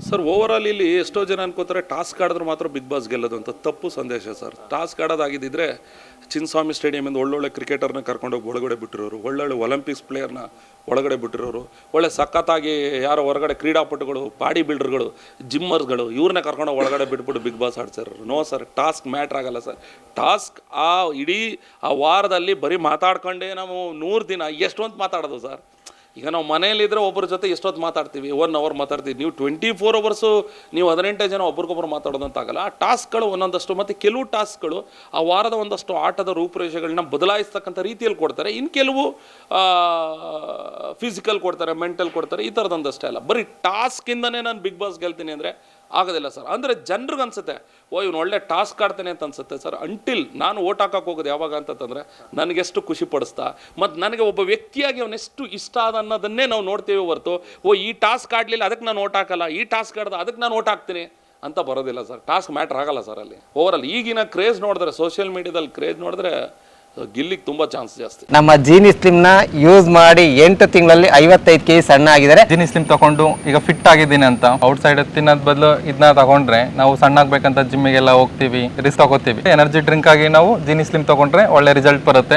Sir over ಇಲ್ಲಿ ಎಷ್ಟೋ ಜನ ಅನ್ಕೋತಾರೆ, ಟಾಸ್ಕ್ ಆಡಿದ್ರೆ ಮಾತ್ರ ಬಿಗ್ ಬಾಸ್ ಗೆಲ್ಲೋದು ಅಂತ. ತಪ್ಪು ಸಂದೇಶ ಸರ್ ಟಾಸ್ಕ್ ಆಡೋದಾಗಿದ್ದಿದ್ರೆ ಚಿನ್ನಸ್ವಾಮಿ ಸ್ಟೇಡಿಯಮಿಂದ ಒಳ್ಳೊಳ್ಳೆ ಕ್ರಿಕೆಟರ್ನ ಕರ್ಕೊಂಡೋಗಿ ಒಳಗಡೆ ಬಿಟ್ಟಿರೋರು, ಒಳ್ಳೊಳ್ಳೆ ಒಲಿಂಪಿಕ್ಸ್ ಪ್ಲೇಯರ್ನ ಒಳಗಡೆ ಬಿಟ್ಟಿರೋರು, ಒಳ್ಳೆ ಸಖತ್ತಾಗಿ ಯಾರೋ ಹೊರಗಡೆ ಕ್ರೀಡಾಪಟುಗಳು ಬಾಡಿ ಬಿಲ್ಡರ್ಗಳು ಜಿಮ್ಮರ್ಸ್ಗಳು ಇವ್ರನ್ನ ಕರ್ಕೊಂಡು ಒಳಗಡೆ ಬಿಟ್ಬಿಟ್ಟು ಬಿಗ್ ಬಾಸ್ ಆಡ್ಸರ್ ನೋ ಸರ್ ಟಾಸ್ಕ್ ಮ್ಯಾಟ್ರ್ ಆಗಲ್ಲ ಸರ್ ಟಾಸ್ಕ್ ಆ ಇಡೀ, ಆ ವಾರದಲ್ಲಿ ಬರೀ ಮಾತಾಡ್ಕೊಂಡೇ ನಾವು ನೂರು ದಿನ, ಎಷ್ಟೊಂದು ಮಾತಾಡೋದು ಸರ್ ಈಗ ನಾವು ಮನೆಯಲ್ಲಿದ್ದರೆ ಒಬ್ಬರ ಜೊತೆ ಎಷ್ಟೊತ್ತು ಮಾತಾಡ್ತೀವಿ? ಒನ್ ಅವರ್ ಮಾತಾಡ್ತೀವಿ. ನೀವು ಟ್ವೆಂಟಿ ಫೋರ್ ಅವರ್ಸು ನೀವು ಹದಿನೆಂಟೇ ಜನ ಒಬ್ರಿಗೊಬ್ರು ಮಾತಾಡೋದಂತಾಗಲ್ಲ. ಆ ಟಾಸ್ಕ್ಗಳು ಒಂದೊಂದಷ್ಟು ಮತ್ತು ಕೆಲವು ಟಾಸ್ಕ್ಗಳು ಆ ವಾರದ ಒಂದಷ್ಟು ಆಟದ ರೂಪುರೇಷೆಗಳನ್ನ ಬದಲಾಯಿಸ್ತಕ್ಕಂಥ ರೀತಿಯಲ್ಲಿ ಕೊಡ್ತಾರೆ. ಇನ್ನು ಕೆಲವು ಫಿಸಿಕಲ್ ಕೊಡ್ತಾರೆ ಮೆಂಟಲ್ ಕೊಡ್ತಾರೆ, ಈ ಥರದೊಂದಷ್ಟೇ ಅಲ್ಲ. ಬರೀ ಟಾಸ್ಕಿಂದನೇ ನಾನು ಬಿಗ್ ಬಾಸ್ ಗೆಲ್ತೀನಿ ಅಂದರೆ ಆಗೋದಿಲ್ಲ ಸರ್. ಅಂದರೆ ಜನರಿಗೆ ಅನ್ಸುತ್ತೆ, ಓ, ಇವ್ನು ಒಳ್ಳೆ ಟಾಸ್ಕ್ ಆಡ್ತಾನೆ ಅಂತ ಅನ್ಸುತ್ತೆ ಸರ್. ಅಂಟಿಲ್ ನಾನು ಓಟ್ ಹಾಕಕ್ಕೆ ಹೋಗೋದು ಯಾವಾಗ ಅಂತಂದರೆ ನನಗೆಷ್ಟು ಖುಷಿ ಪಡಿಸ್ತಾ ಮತ್ತು ನನಗೆ ಒಬ್ಬ ವ್ಯಕ್ತಿಯಾಗಿ ಅವನೆಷ್ಟು ಇಷ್ಟ ಆದ ಅನ್ನೋದನ್ನೇ ನಾವು ನೋಡ್ತೇವೆ ಹೊರತು, ಓ, ಈ ಟಾಸ್ಕ್ ಆಡಲಿಲ್ಲ, ಅದಕ್ಕೆ ನಾನು ಓಟ್ ಹಾಕಲ್ಲ, ಈ ಟಾಸ್ಕ್ ಆಡ್ದ, ಅದಕ್ಕೆ ನಾನು ಓಟ್ ಹಾಕ್ತೀನಿ ಅಂತ ಬರೋದಿಲ್ಲ ಸರ್. ಟಾಸ್ಕ್ ಮ್ಯಾಟ್ರ್ ಆಗಲ್ಲ ಸರ್ ಅಲ್ಲಿ. ಓವರಾಲ್ ಈಗಿನ ಕ್ರೇಜ್ ನೋಡಿದ್ರೆ ಸೋಷಿಯಲ್ ಮೀಡಿಯಾದಲ್ಲಿ ಕ್ರೇಜ್ ನೋಡಿದ್ರೆ ಗಿಲ್ಲಿಗೆ ತುಂಬಾ ಚಾನ್ಸ್ ಜಾಸ್ತಿ. ನಮ್ಮ ಜೀನಿ ನ ಯೂಸ್ ಮಾಡಿ ಎಂಟು ತಿಂಗಳಲ್ಲಿ ಐವತ್ತೈದು ಕೆಜಿ ಸಣ್ಣ ಆಗಿದ್ದಾರೆ. ಜೀನಿ ಸ್ಲಿಮ್ ತಗೊಂಡು ಈಗ ಫಿಟ್ ಆಗಿದ್ದೀನಿ ಅಂತ. ಔಟ್ ಸೈಡ್ ತಿನ್ನೋದ್ ಬದಲು ಇದನ್ನ ತಗೊಂಡ್ರೆ ನಾವು ಸಣ್ಣ ಆಗ್ಬೇಕಂತ ಜಿಮ್ಮಿಗೆಲ್ಲ ಹೋಗ್ತೀವಿ ರಿಸ್ಕ್ ತಗೋತೀವಿ. ಎನರ್ಜಿ ಡ್ರಿಂಕ್ ಆಗಿ ನಾವು ಜೀನಿ ಸ್ಲಿಮ್ ತಗೊಂಡ್ರೆ ಒಳ್ಳೆ ರಿಸಲ್ಟ್ ಬರುತ್ತೆ.